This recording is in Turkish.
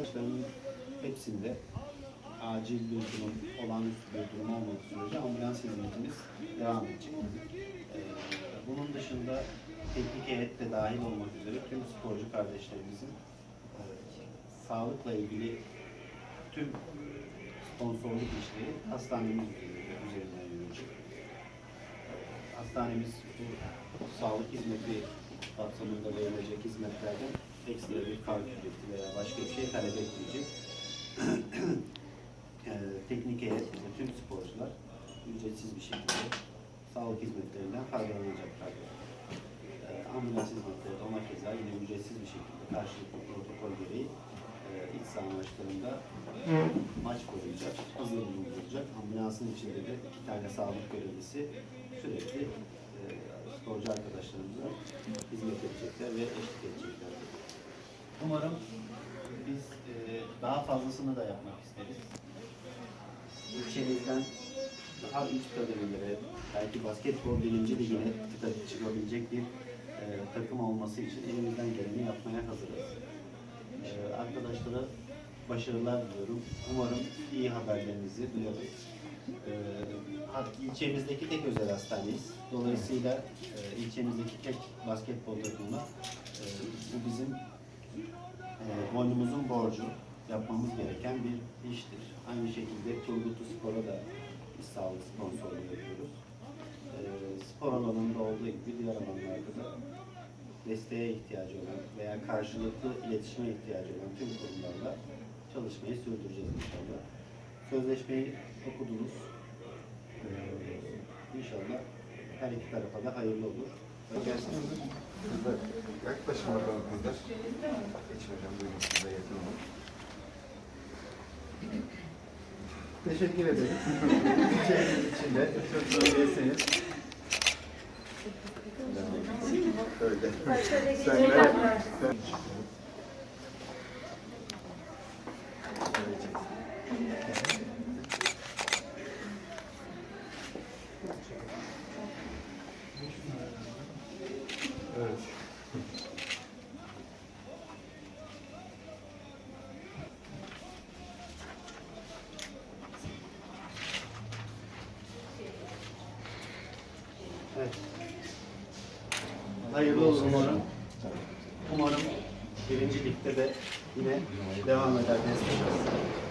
Arkadaşlarımın hepsinde acil bir durum, olağanüstü bir durum olmadığı sürece ambulans hizmetimiz devam edecek. Ee, bunun dışında teknik heyet de dahil olmak üzere tüm sporcu kardeşlerimizin e, sağlıkla ilgili tüm sponsorluk işleri hastanemiz üzerinde- üzerinden yürüyecek. Hastanemiz bu sağlık hizmeti kapsamında verilecek hizmetlerden ekstra bir fark ücreti veya başka bir şey talep etmeyecek. Ee, teknik heyet ve tüm sporcular ücretsiz bir şekilde sağlık hizmetlerinden faydalanacaklar. Ee, ambulans hizmetleri de ona keza yine ücretsiz bir şekilde karşılıklı protokol gereği e, iç saha maçlarında maç koyulacak, hazır bulundurulacak. Ambulansın içinde de iki tane sağlık görevlisi sürekli e, sporcu arkadaşlarımıza hizmet edecekler ve eşlik edecekler. Umarım biz e, daha fazlasını da yapmak isteriz. İlçemizden daha üst kademelere, belki basketbol birinci ligine çıka- çıkabilecek bir e, takım olması için elimizden geleni yapmaya hazırız. E, arkadaşlara başarılar diliyorum. Umarım iyi haberlerinizi duyarız. E, ilçemizdeki tek özel hastaneyiz. Dolayısıyla e, ilçemizdeki tek basketbol takımı e, bu bizim e, boynumuzun borcu yapmamız gereken bir iştir. Aynı şekilde Turgutlu Spor'a da biz sağlık sponsorluğu yapıyoruz. E, spor alanında olduğu gibi diğer alanlarda da desteğe ihtiyacı olan veya karşılıklı iletişime ihtiyacı olan tüm kurumlarla çalışmayı sürdüreceğiz inşallah. Sözleşmeyi okudunuz. E, inşallah her iki tarafa da hayırlı olur. Gelsin Kızlar, yaklaşın bakalım kızlar. Geçin hocam, buyurun size yakın olun. Teşekkür ederim. İçerinin içinde çok iyisiniz. Öyle. Sen de, Evet. Evet. Hayırlı olsun umarım. Umarım birinci ligde de yine devam eder destek.